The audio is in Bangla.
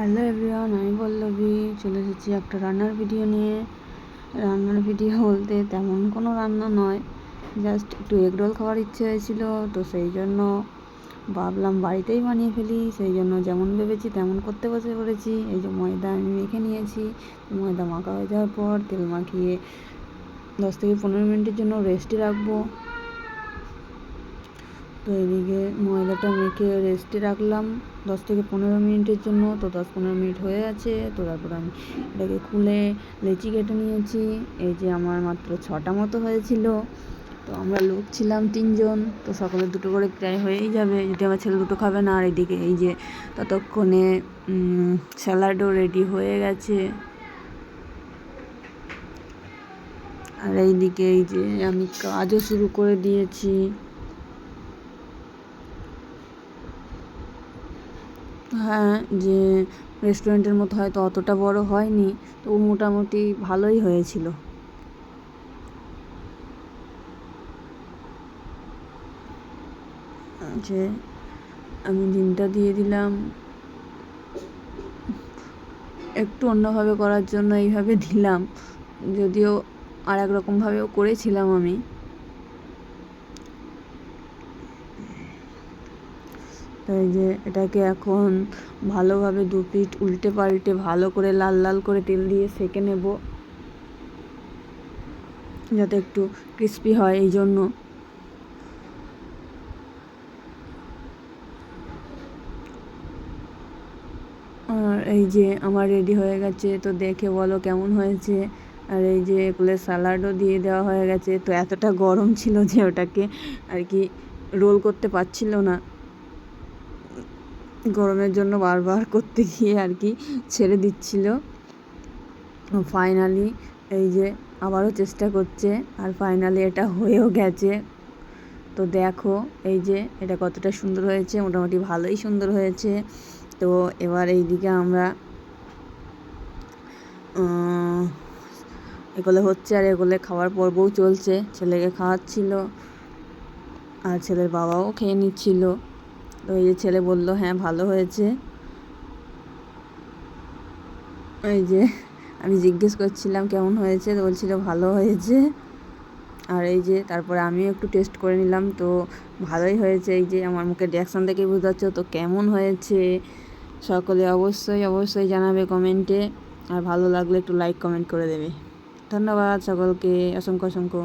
হ্যালো এভরিওয়ান, আমি পল্লবী। চলে এসেছি একটা রান্নার ভিডিও নিয়ে। রান্নার ভিডিও বলতে তেমন কোনো রান্না নয়, জাস্ট একটু এগ রোল খাওয়ার ইচ্ছে হয়েছিল, তো সেই জন্য ভাবলাম বাড়িতেই বানিয়ে ফেলি। সেই জন্য যেমন ভেবেছি তেমন করতে বসে পড়েছি। এই যে ময়দা আমি মেখে নিয়েছি। ময়দা মাখা হয়ে যাওয়ার পর তেল মাখিয়ে দশ থেকে পনেরো মিনিটের জন্য রেস্টে রাখব। তো এদিকে ময়দাটা মেখে রেস্টে রাখলাম। দশ থেকে পনেরো মিনিটের জন্য, তো দশ পনেরো মিনিট হয়ে আছে তো তারপর আমি এটাকে খুলে লেচি কেটে নিয়েছি। এই যে আমার মাত্র ছটা মতো হয়েছিল। তো আমরা লোক ছিলাম তিনজন, তো সকলে দুটো করে প্রায় হয়েই যাবে। যদি আমার ছেলে দুটো খাবে না, আর এদিকে এই যে ততক্ষণে স্যালাডও রেডি হয়ে গেছে। আর এইদিকে এই যে আমি কাজও শুরু করে দিয়েছি। হ্যাঁ যে রেস্টুরেন্টের মতো হয়তো অতটা বড় হয়নি, তো মোটামুটি ভালোই হয়েছিল। যে আমি ডিমটা দিয়ে দিলাম। একটু অন্যভাবে করার জন্য এইভাবে দিলাম। যদিও আর এক রকমভাবেও করেছিলাম আমি। তো এই যে এটাকে এখন ভালোভাবে দু পিঠ উল্টে পাল্টে ভালো করে লাল লাল করে তেল দিয়ে সেঁকে নেব। যাতে একটু ক্রিস্পি হয় এই জন্য আর এই যে আমার রেডি হয়ে গেছে, তো দেখে বলো কেমন হয়েছে? আর এই যে এগুলো স্যালাডও দিয়ে দেওয়া হয়ে গেছে, তো এতটা গরম ছিল যে ওটাকে আর কি রোল করতে পারছিল না। গরমের জন্য বারবার করতে গিয়ে আর কি ছেড়ে দিচ্ছিল। ফাইনালি এই যে আবারও চেষ্টা করছে আর ফাইনালি এটা হয়েও গেছে। তো দেখো এই যে এটা কতটা সুন্দর হয়েছে, মোটামুটি ভালোই সুন্দর হয়েছে। তো এবার এই দিকে আমরা এগুলো হচ্ছে আর এগুলো খাওয়ার পর্বও চলছে। ছেলেকে খাওয়াচ্ছিল আর ছেলের বাবাও খেয়ে নিচ্ছিল। তো এই যে ছেলে বলল হ্যাঁ ভালো হয়েছে। এই যে আমি জিজ্ঞেস করছিলাম, কেমন হয়েছে? তো বলছিল, ভালো হয়েছে। আর এই যে তারপরে আমিও একটু টেস্ট করে নিলাম, তো ভালোই হয়েছে। এই যে আমার মুখে রিয়াকশান দেখেই বুঝতে পারছ তো কেমন হয়েছে? সকলে অবশ্যই অবশ্যই জানাবে কমেন্টে। আর ভালো লাগলে একটু লাইক কমেন্ট করে দেবে। ধন্যবাদ সকলকে, অসংখ্য অসংখ্য।